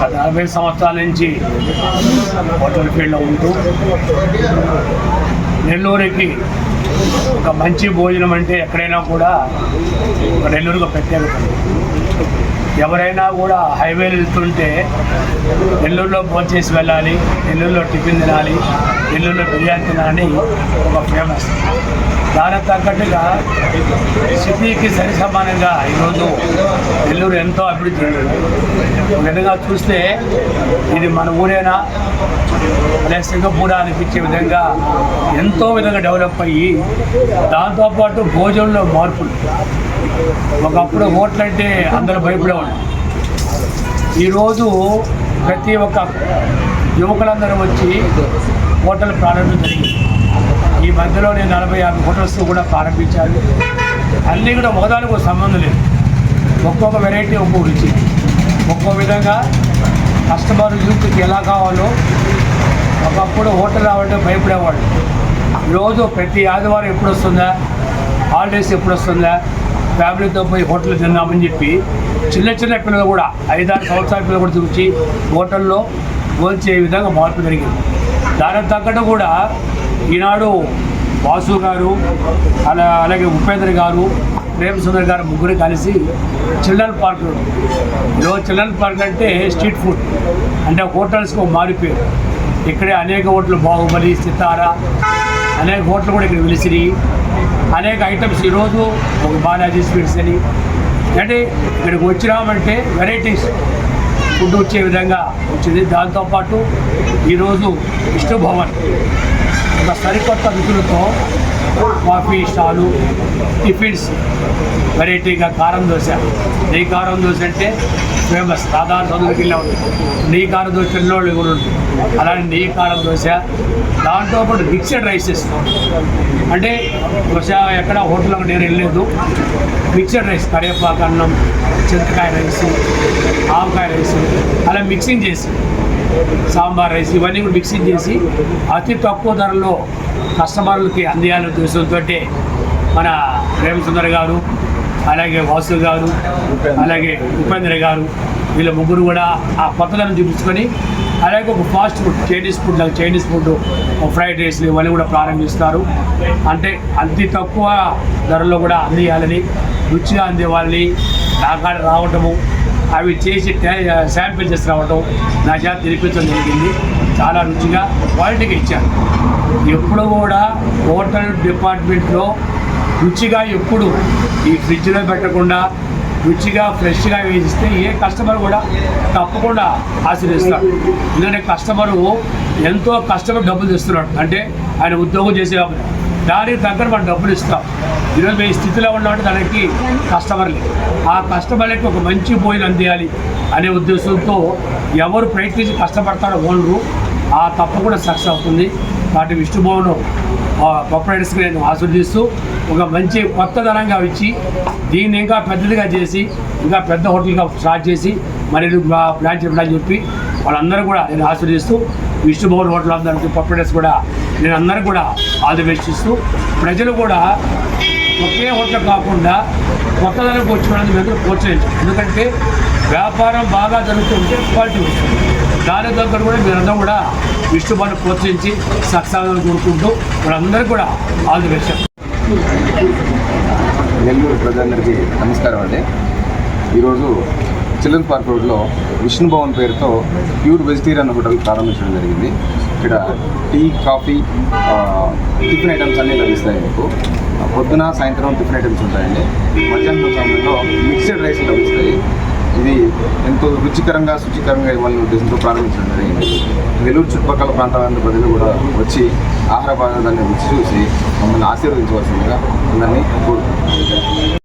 గత నలభై సంవత్సరాల నుంచి హోటల్ ఫీల్డ్లో ఉంటూ నెల్లూరుకి ఒక మంచి భోజనం అంటే ఎక్కడైనా కూడా ఒక నెల్లూరుగా ప్రత్యేకత. ఎవరైనా కూడా హైవేలు వెళ్తుంటే నెల్లూరులో భోజనం చేసి వెళ్ళాలి నెల్లూరులో టిఫిన్ తినాలి నెల్లూరులో బిర్యానీ తినాలని ఒక ఫేమస్. దానికి తగ్గట్టుగా సిటీకి సరి సమానంగా ఈరోజు నెల్లూరు ఎంతో అభివృద్ధి చెందింది. ఒక విధంగా చూస్తే ఇది మన ఊరేనా? అదే సింగపూర్ అనిపించే విధంగా ఎంతో విధంగా డెవలప్ అయ్యి దాంతోపాటు భోజనంలో మార్పులు ఒకప్పుడు హోటల్ అంటే అందరూ భయపడేవాళ్ళు. ఈరోజు ప్రతి ఒక్క యువకులందరూ వచ్చి హోటల్ ప్రారంభం జరిగింది. ఈ మధ్యలో నేను నలభై యాభై హోటల్స్ కూడా ప్రారంభించాను. అన్నీ కూడా ఒకదానికి ఒక సంబంధం లేదు. ఒక్కొక్క వెరైటీ ఒక్కొక్క రుచి. ఒక్కో విధంగా కస్టమర్ యూత్కి ఎలా కావాలో ఒకప్పుడు హోటల్ రావాలంటే భయపడేవాళ్ళు. రోజు ప్రతి ఆదివారం ఎప్పుడు వస్తుందా? హాలిడేస్ ఎప్పుడు వస్తుందా? ఫ్యామిలీతో పోయి హోటల్ తిందామని చెప్పి చిన్న చిన్న పిల్లలు కూడా ఐదారు సంవత్సరాల పిల్లలు కూడా చూసి హోటల్లో భోంచే విధంగా మార్పు జరిగింది. దానికి తగ్గట్టు కూడా ఈనాడు వాసు గారు అలా అలాగే ఉపేంద్ర గారు ప్రేమ్ సుందర్ గారు ముగ్గురు కలిసి చిల్డ్రన్ పార్క్ ఈరోజు చిల్డ్రన్ పార్క్ అంటే స్ట్రీట్ ఫుడ్. అంటే హోటల్స్కి మారిపోయారు ఇక్కడే అనేక హోటల్ బాహుబలి సితార అనేక హోటల్ కూడా ఇక్కడ వెలిసినాయి అనేక ఐటమ్స్ ఈరోజు ఒక బాలాజీ స్వీట్స్ అని. అంటే ఇక్కడికి వచ్చినామంటే వెరైటీస్. ఫుడ్ వచ్చే విధంగా వచ్చింది. దాంతోపాటు ఈరోజు విష్ణు భవన్. ఒక సరికొత్త విధులతో కాఫీ స్టాలు టిఫిన్స్ వెరైటీగా కారం దోశ. నెయ్యి కారం దోశ అంటే ఫేమస్ దాదాపు చదువులకి వెళ్ళా ఉంది. నెయ్యి కారం దోశ చిన్నోళ్ళు కూడా ఉంటుంది అలానే నెయ్యి కారం దోశ దాంతో పాటు మిక్సెడ్ రైసెస్ అంటే దోశ ఎక్కడ హోటల్లో నేను వెళ్ళలేదు. మిక్సడ్ రైస్ కరివేపాకు అన్నం చింతకాయ రైస్ ఆవకాయ రైస్ అలా మిక్సింగ్ చేసి సాంబార్ రైస్ ఇవన్నీ కూడా మిక్సింగ్ చేసి అతి తక్కువ ధరలో కస్టమర్లకి అందేయాలనే ఉద్దేశంతో మన ప్రేమసుందర్ గారు అలాగే వాసు గారు అలాగే ఉపేంద్ర గారు వీళ్ళ ముగ్గురు కూడా ఆ కొత్తదనం చూపించుకొని అలాగే ఒక ఫాస్ట్ ఫుడ్ చైనీస్ ఫుడ్ లాగా చైనీస్ ఫుడ్ ఫ్రైడ్ రైస్లు ఇవన్నీ కూడా ప్రారంభిస్తారు. అంటే అతి తక్కువ ధరలో కూడా అందియాలని రుచిగా అందేవాళ్ళని నాకాడ రావటము అవి చేసి శాంపిల్ చేసి రావటం నా చేత తినిపించడం జరిగింది. చాలా రుచిగా క్వాలిటీగా ఇచ్చాను ఎప్పుడు కూడా హోటల్ డిపార్ట్మెంట్లో రుచిగా ఎప్పుడు ఈ ఫ్రిడ్జ్లో పెట్టకుండా రుచిగా ఫ్రెష్గా వేసిస్తే ఏ కస్టమర్ కూడా తప్పకుండా ఆశీర్వదిస్తాడు ఎందుకంటే కస్టమరు ఎంతో కష్టపడి డబ్బులు తెస్తున్నాడు. అంటే ఆయన ఉద్యోగం చేసే దానికి తగ్గర మనం డబ్బులు ఇస్తాం. ఈరోజు మేము ఈ స్థితిలో ఉన్నామంటే దానికి కస్టమర్లే ఆ కస్టమర్లకి ఒక మంచి భోజనం అందియాలి అనే ఉద్దేశంతో ఎవరు ప్రయత్నించి కష్టపడతారో ఓనరు ఆ తప్పకుండా సక్సెస్ అవుతుంది. వాటి విష్ణుభవన్ ప్రొపరేటర్స్కి నేను ఆశీర్దిస్తూ ఒక మంచి కొత్తదనంగా ఇచ్చి దీన్ని ఇంకా పెద్దదిగా చేసి ఇంకా పెద్ద హోటల్గా స్టార్ట్ చేసి మరి ప్లాన్ చెప్పడానికి చెప్పి వాళ్ళందరూ కూడా నేను ఆశీర్దిస్తూ విష్ణుభవన్ హోటల్ అందరికీ ప్రొపరేటర్స్ కూడా నేను అందరూ కూడా ఆల్ ప్రజలు కూడా ఒకే హోటల్ కాకుండా కొత్తదనం వచ్చి మీరు ప్రోత్సహించారు ఎందుకంటే వ్యాపారం బాగా జరుగుతుంటే క్వాలిటీ వస్తుంది. దాని దగ్గర కూడా మీరందరూ కూడా విష్ణుభవన్ ప్రోత్సహించి సక్సెస్ కోరుకుంటూ వాళ్ళందరూ కూడా ఆల్ నెల్లూరు ప్రజలందరికీ నమస్కారం అండి. ఈరోజు చిల్డ్రన్ పార్క్ రోడ్లో విష్ణు భవన్ పేరుతో ప్యూర్ వెజిటేరియన్ హోటల్ ప్రారంభించడం జరిగింది. ఇక్కడ టీ కాఫీ టిఫిన్ ఐటమ్స్ అన్నీ లభిస్తాయి మీకు. పొద్దున సాయంత్రం టిఫిన్ ఐటమ్స్ ఉంటాయండి. మధ్యాహ్నం సమయంలో మిక్స్డ్ రైస్ లభిస్తాయి. ఇది ఎంతో రుచికరంగా శుచికరంగా ఇవ్వాలనే ఉద్దేశంతో ప్రారంభించడం జరిగింది. నెల్లూరు చుట్టుపక్కల ప్రాంతాల ప్రజలు కూడా వచ్చి ఆహార పదార్థాన్ని రుచి చూసి మమ్మల్ని ఆశీర్వదించవలసిందిగా అందరినీ కోరుకుంటున్నాను.